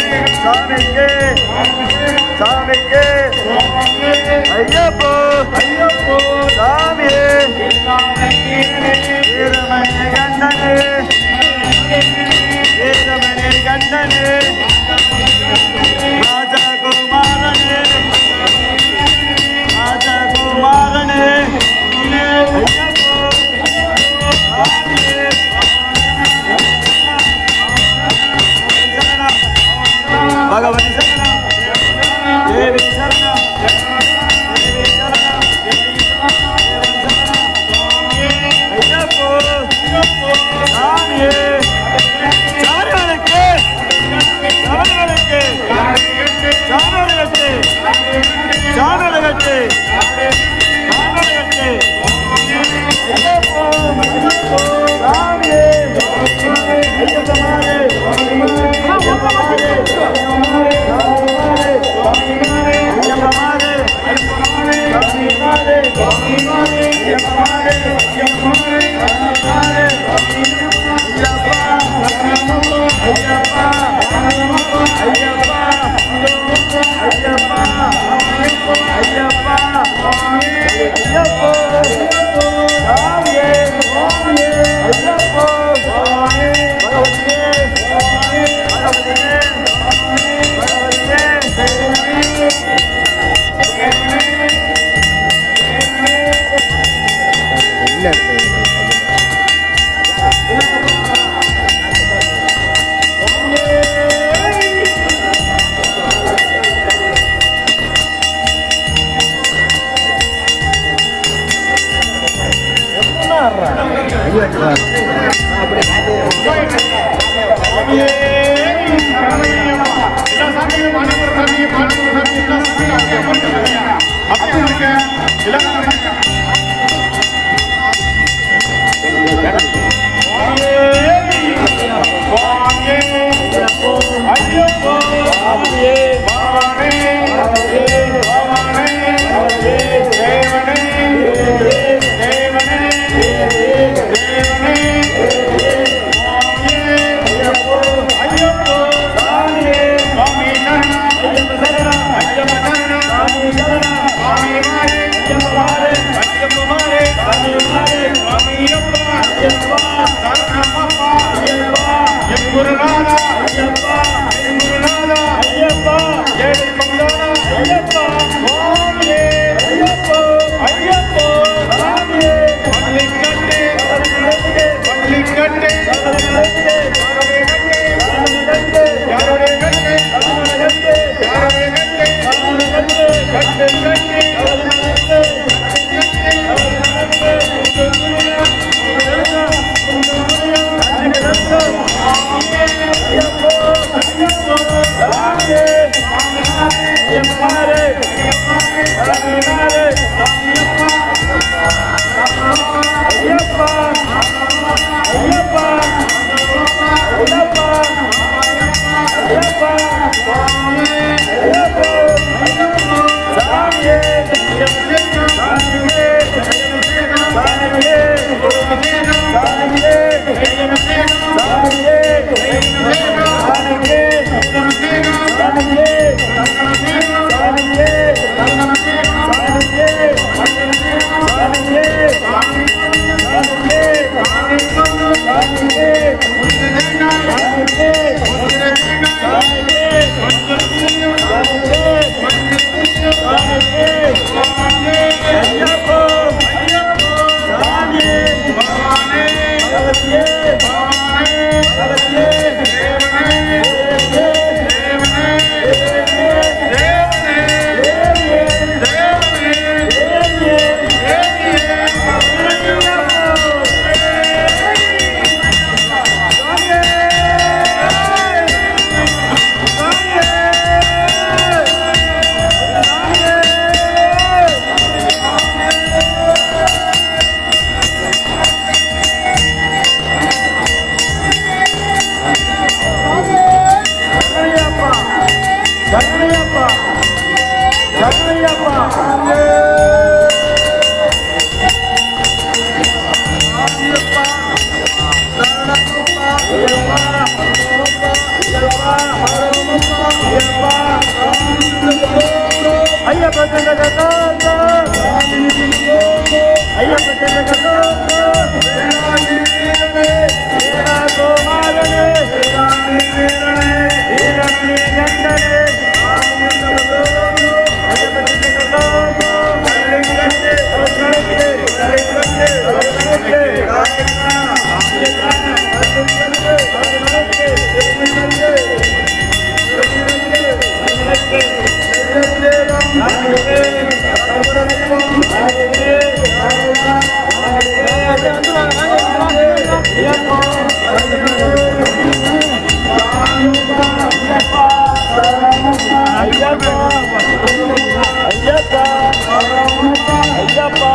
சாமிக்கு சாமிக்கு ஐயப்போ ஐயப்போ சாமி வீரமணி கண்டனே Yeah, boy. எல்லா சாமியும் 然后 Yeah. ஐயப்ப திண்டகத்தோங்கோ ஐயப்பா ஐயப்பா ஐயப்பா